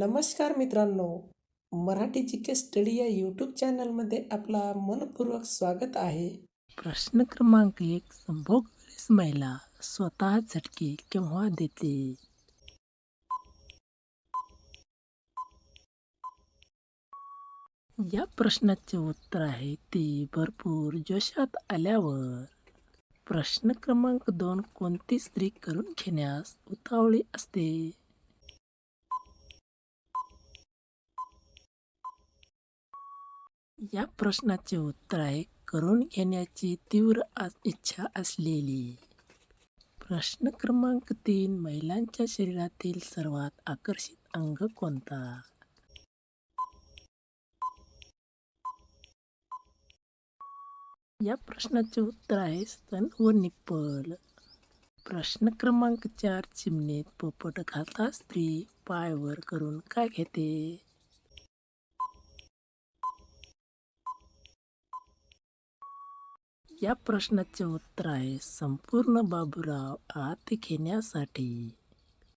नमस्कार मित्रांनो Marathi G K study या यूट्यूब चॅनलमध्ये आपला मनपूर्वक स्वागत आहे. प्रश्न क्रमांक एक संभोगवेळेस महिला स्वतः झटके केव्हा देते? या प्रश्नाचे उत्तर आहे ती भरपूर जोशात आल्यावर. प्रश्न क्रमांक दोन कोणती स्त्री करून घेण्यास उतावळी असते? या प्रश्नाचे उत्तर आहे करून घेण्याची तीव्र इच्छा असलेली. प्रश्न क्रमांक तीन महिलांच्या शरीरातील सर्वात आकर्षित अंग कोणता? या प्रश्नाचे उत्तर आहे स्तन व निप्पल. प्रश्न क्रमांक चार चिमणीत पोपट घालता स्त्री पायवर करून काय घेते? या प्रश्नाचे उत्तर आहे संपूर्ण बाबूराव आत घेण्यासाठी.